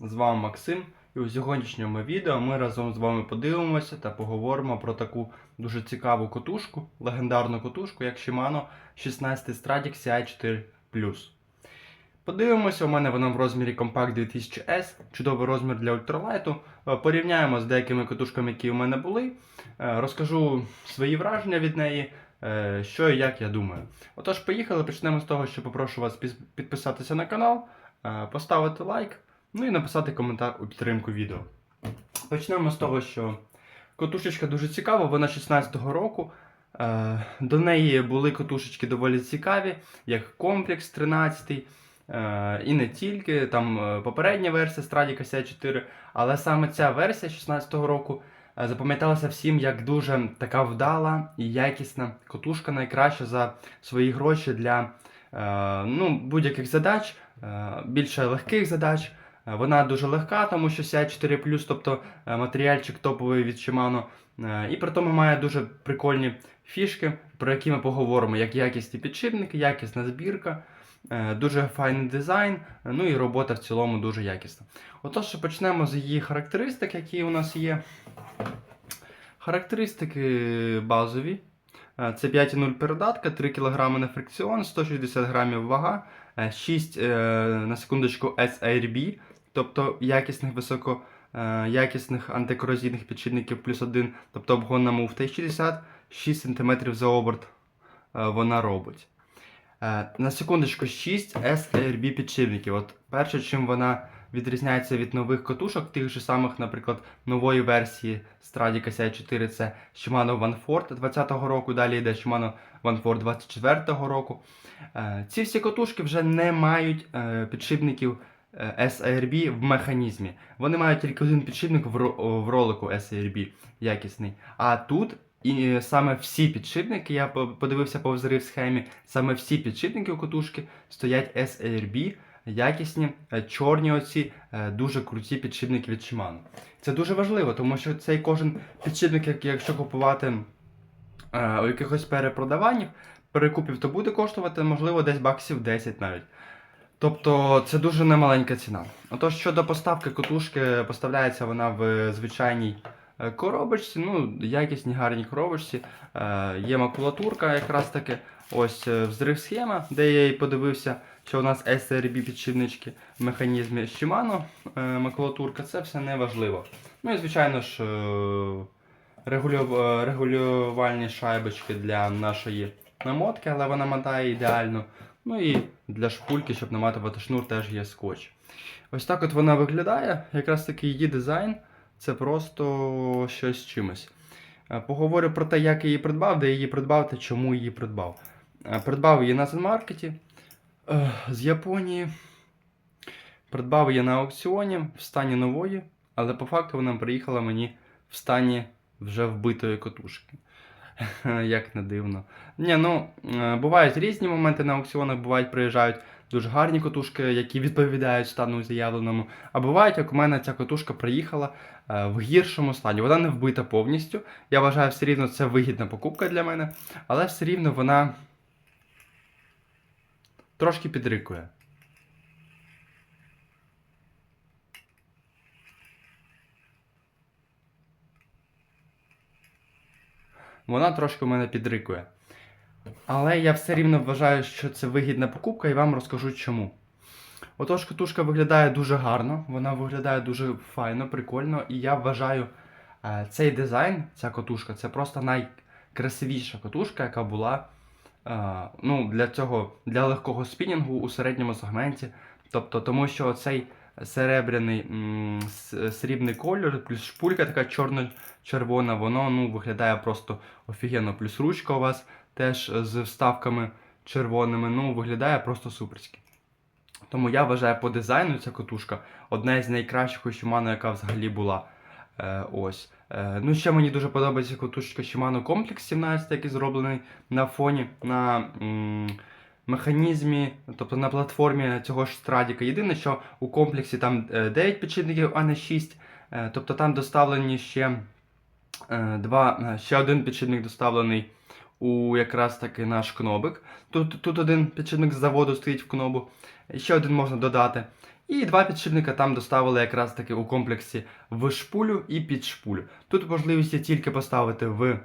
З вами Максим, і у сьогоднішньому відео ми разом з вами подивимося та поговоримо про таку дуже цікаву котушку, легендарну котушку, як Shimano 16 Stradic CI4 Подивимося, у мене вона в розмірі Compact 2000S, чудовий розмір для ультралайту. Е, Порівняємо з деякими котушками, які у мене були. Е, Розкажу свої враження від неї, е, що і як я думаю. Отож, поїхали, почнемо з того, що попрошу вас підписатися на канал, поставити лайк, ну і написати коментар у підтримку відео. Почнемо з того, що котушечка дуже цікава, вона 16-го року. Е, До неї були котушечки доволі цікаві, як комплекс 13. Е, і не тільки, там е, попередня версія Stradic CI4, але саме ця версія 16-го року запам'яталася всім як дуже така вдала і якісна котушка, найкраща за свої гроші для ну, будь-яких задач, більше легких задач. Е, Вона дуже легка, тому що CI4+, тобто е, матеріальчик топовий від Shimano. Е, І при тому має дуже прикольні фішки, про які ми поговоримо, як якісні підшипники, якісна збірка, дуже файний дизайн, ну і робота в цілому дуже якісна. Отож, почнемо з її характеристик, які у нас є. Характеристики базові. Це 5,0 передатка, 3 кг на фрикціон, 160 грамів вага, е, 6 е, на секундочку SARB, тобто якісних високо е, якісних антикорозійних підшипників плюс 1, тобто муфта і 66 см за оберт е, вона робить. Е, На секундочку 6 SARB підшипників. От перше, чим вона відрізняється від нових котушок, тих же самих, наприклад, нової версії Stradic CI4 це Shimano Vanford 20-го року, далі йде Shimano Vanford 24-го року. Ці всі котушки вже не мають підшипників SARB в механізмі. Вони мають тільки один підшипник в ро- в ролику SARB якісний. А тут і е, саме всі підшипники, я подивився по взрив схемі, саме всі підшипники у котушки стоять SARB, якісні, е, чорні оці, е, дуже круті підшипники від Shimano. Це дуже важливо, тому що цей кожен підшипник, якщо купувати е, у якихось перепродаваннях, перекупів, то буде коштувати, можливо, десь баксів 10 навіть. Тобто це дуже немаленька ціна. Отож, щодо поставки котушки, поставляється вона в звичайній е, коробочці, ну, якісній гарній коробочці. Е, Є макулатурка якраз таки. Ось е, взрив схема, де я і подивився, що у нас SRB підшипнички в механізмі Shimano макулатурка, це все не важливо. Ну і звичайно ж регулю- регулювальні шайбочки для нашої намотки, але вона мотає ідеально. Ну і для шпульки, щоб наматувати шнур, теж є скотч. Ось так от вона виглядає. Якраз таки її дизайн це просто щось з чимось. Е, Поговорю про те, як я її придбав, де її придбав та чому її придбав. Е, Придбав її на Зенмаркеті е, з Японії. Придбав її на аукціоні в стані нової, але по факту вона приїхала мені в стані вже вбитої котушки. Як не дивно. Ні, ну, е, бувають різні моменти на аукціонах, бувають, приїжджають дуже гарні котушки, які відповідають стану заявленому. А бувають, як у мене ця котушка приїхала е, в гіршому стані. Вона не вбита повністю. Я вважаю, все рівно це вигідна покупка для мене, але все рівно вона трошки підрикує. Вона трошки у мене підрикує. Але я все рівно вважаю, що це вигідна покупка і вам розкажу чому. Отож, катушка виглядає дуже гарно, вона виглядає дуже файно, прикольно, і я вважаю е, цей дизайн, ця котушка, це просто найкрасивіша котушка, яка була е, ну, для цього для легкого спінінгу у середньому сегменті. Тобто, тому що цей серебряний срібний кольор, плюс шпулька така чорно-червона, воно ну, виглядає просто офігенно. Плюс ручка у вас теж з вставками червоними, ну, виглядає просто суперськи. Тому я вважаю по дизайну ця котушка одна з найкращих у Shimano, яка взагалі була. Е, ось. Е, ну, ще мені дуже подобається котушечка Shimano Complex 17, який зроблений на фоні на м, механізмі, тобто на платформі цього ж Страдіка. Єдине, що у комплексі там е, 9 підшипників, а не 6. Е, тобто там доставлені ще, е, два, е, ще один підшипник доставлений у якраз таки наш кнобик. Тут, тут один підшипник з заводу стоїть в кнобу. Ще один можна додати. І два підшипника там доставили якраз таки у комплексі в шпулю і під шпулю. Тут можливість є тільки поставити в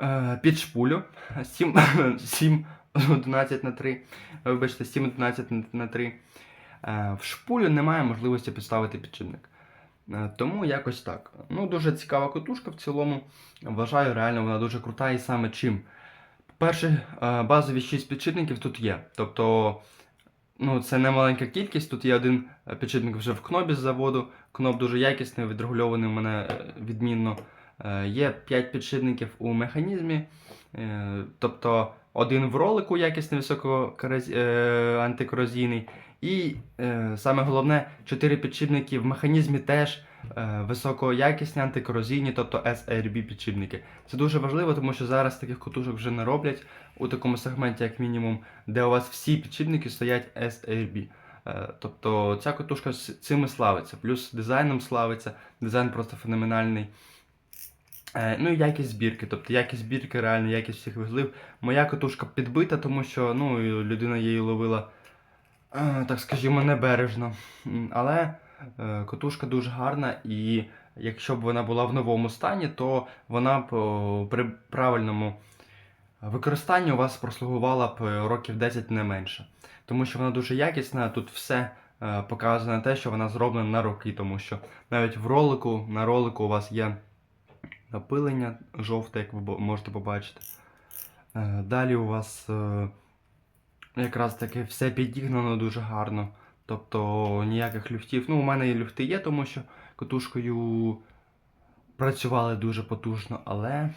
е, під шпулю 7, 7 11 на 3. Вибачте, 7 11 на 3. Е, в шпулю немає можливості підставити підшипник. Е, Тому якось так. Ну, дуже цікава котушка в цілому. Вважаю, реально вона дуже крута і саме чим. Перші е, базові 6 підшипників тут є. Тобто, ну, це не маленька кількість. Тут є один підшипник вже в кнобі з заводу. Кноп дуже якісний, відрегульований у мене відмінно. Є 5 підшипників у механізмі. Тобто один в ролику якісний е, антикорозійний. І е, саме головне, 4 підшипники в механізмі теж е, високоякісні антикорозійні, тобто SRB підшипники. Це дуже важливо, тому що зараз таких котушок вже не роблять у такому сегменті, як мінімум, де у вас всі підшипники стоять SRB. Е, Тобто ця котушка з цим і славиться. Плюс дизайном славиться, дизайн просто феноменальний. Е, Ну і якість збірки, тобто якість збірки, реально якість всіх вузлів. Моя котушка підбита, тому що ну, людина її ловила, е, так скажімо, небережно. Але е, котушка дуже гарна, і якщо б вона була в новому стані, то вона б при правильному використанні у вас прослугувала б років 10 не менше. Тому що вона дуже якісна, тут все показано те, що вона зроблена на роки, тому що навіть в ролику, на ролику у вас є напилення жовте, як ви можете побачити. Е, Далі у вас е, якраз таки все підігнано дуже гарно. Тобто ніяких люфтів. Ну, у мене і люфти є, тому що катушкою працювали дуже потужно, але.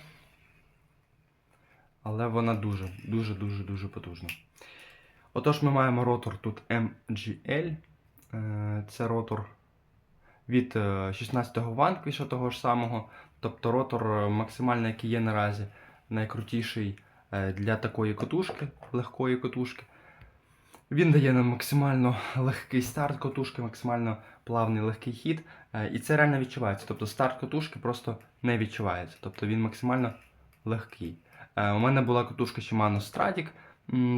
Але вона дуже, дуже, потужна. Отож, ми маємо ротор тут MGL. Е, Це ротор від е, 16-го ванквіша того ж самого. Тобто ротор е, максимально, який є наразі, найкрутіший е, для такої котушки, легкої котушки. Він дає нам максимально легкий старт котушки, максимально плавний легкий хід. е, І це реально відчувається. Тобто старт котушки просто не відчувається. Тобто він максимально легкий. У мене була котушка Shimano Stratic,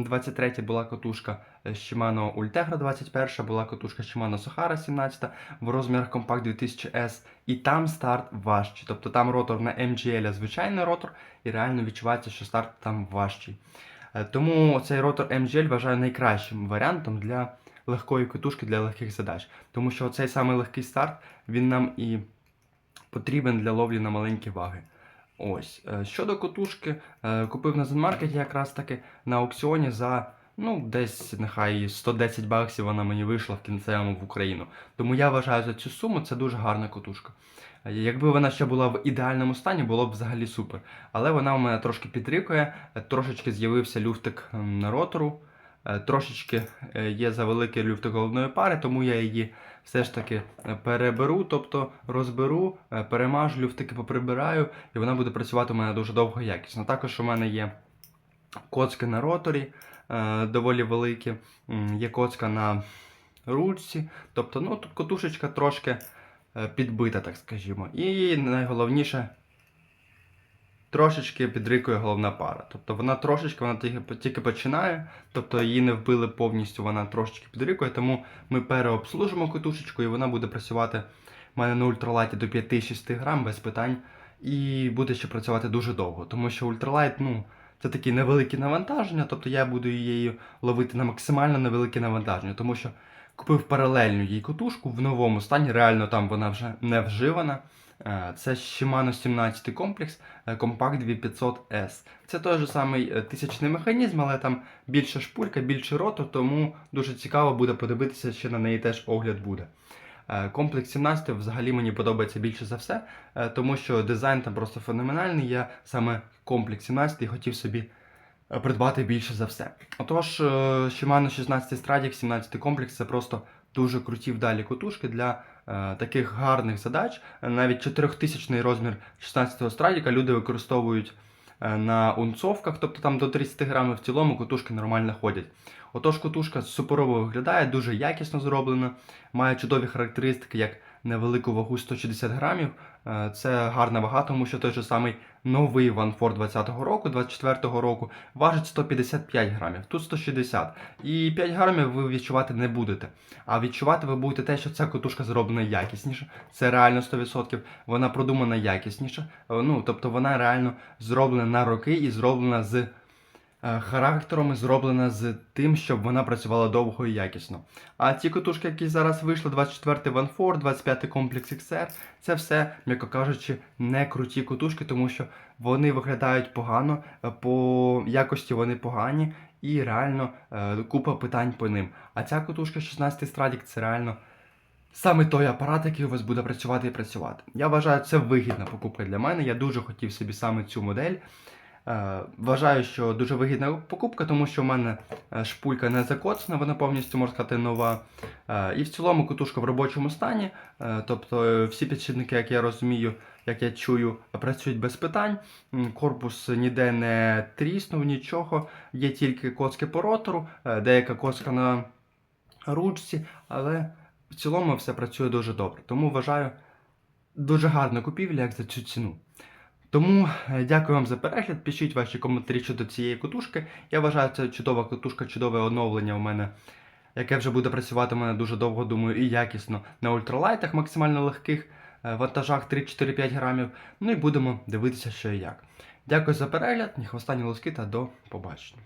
23 була котушка Shimano Ultegra 21, була котушка Shimano Sahara 17 в розмірах Compact 2000S, і там старт важчий. Тобто там ротор на MGL а звичайний ротор, і реально відчувається, що старт там важчий. Е, Тому цей ротор MGL вважаю найкращим варіантом для легкої котушки, для легких задач. Тому що цей самий легкий старт він нам і потрібен для ловлі на маленькі ваги. Ось. Е, Щодо котушки, е, купив на Zenmarket якраз таки на аукціоні за ну, десь нехай 110 баксів вона мені вийшла в кінцевому в Україну. Тому я вважаю за цю суму це дуже гарна котушка. Якби вона ще була в ідеальному стані, було б взагалі супер. Але вона у мене трошки підрікує, трошечки з'явився люфтик на ротору, е, трошечки е, є завеликий люфтик головної пари, тому я її все ж таки е, переберу, тобто розберу, перемажу, люфтики поприбираю, і вона буде працювати у мене дуже довго якісно. Також у мене є коцки на роторі, доволі великі, є коцка на ручці. Тобто, ну тут котушечка трошки е, підбита, так скажімо. І найголовніше. Трошечки підрикує головна пара. Тобто вона трошечки, вона тільки, тільки починає, тобто її не вбили повністю, вона трошечки підрикує, тому ми переобслужимо котушечку і вона буде працювати в мене на ультралайті до 5-6 грам без питань. І буде ще працювати дуже довго, тому що ультралайт, ну, це такі невеликі навантаження, тобто я буду її ловити на максимально невелике навантаження, тому що купив паралельну їй котушку в новому стані, реально там вона вже не вживана. Е, Це Shimano 17 комплекс е, Compact 2500S. Це той же самий е, тисячний механізм, але там більша шпулька, більший ротор, тому дуже цікаво буде подивитися, ще на неї теж огляд буде. Е, Комплекс 17 взагалі мені подобається більше за все, е, тому що дизайн там просто феноменальний. Я саме комплекс 17 хотів собі е, придбати більше за все. Отож, Shimano 16 Stradic 17 комплекс це просто дуже круті вдалі котушки для таких гарних задач. Навіть 4000 розмір 16 страдіка люди використовують на унцовках, тобто там до 30 грамів в цілому котушки нормально ходять. Отож, котушка суперово виглядає, дуже якісно зроблена, має чудові характеристики, як невелику вагу 160 грамів. Е, Це гарна вага, тому що той же самий новий Ванфор 20-го року, 24-го року, важить 155 грамів, тут 160. І 5 грамів ви відчувати не будете. А відчувати ви будете те, що ця котушка зроблена якісніше. Це реально 100%. Вона продумана якісніше. Е, Ну, тобто вона реально зроблена на роки і зроблена з характером, і зроблена з тим, щоб вона працювала довго і якісно. А ті котушки, які зараз вийшли, 24-й Ванфор, 25-й комплекс XR, це все, м'яко кажучи, не круті котушки, тому що вони виглядають погано, е, по якості вони погані, і реально е, купа питань по ним. А ця котушка 16 Страдік це реально саме той апарат, який у вас буде працювати і працювати. Я вважаю, це вигідна покупка для мене. Я дуже хотів собі саме цю модель. Е, Вважаю, що дуже вигідна покупка, тому що в мене е, шпулька не закоцана, вона повністю можна сказати нова. Е, І в цілому котушка в робочому стані. Тобто всі підшипники, як я розумію, як я чую, працюють без питань. Корпус ніде не тріснув, нічого. Є тільки коцки по ротору, деяка коцка на ручці, але в цілому все працює дуже добре. Тому вважаю дуже гарна купівля, як за цю ціну. Тому е, дякую вам за перегляд. Пишіть ваші коментарі щодо цієї котушки. Я вважаю, це чудова котушка, чудове оновлення у мене, яке вже буде працювати у мене дуже довго, думаю, і якісно на ультралайтах, максимально легких е, вантажах 3-4-5 грамів. Ну і будемо дивитися, що і як. Дякую за перегляд, ні хвоста, ні лоски та до побачення.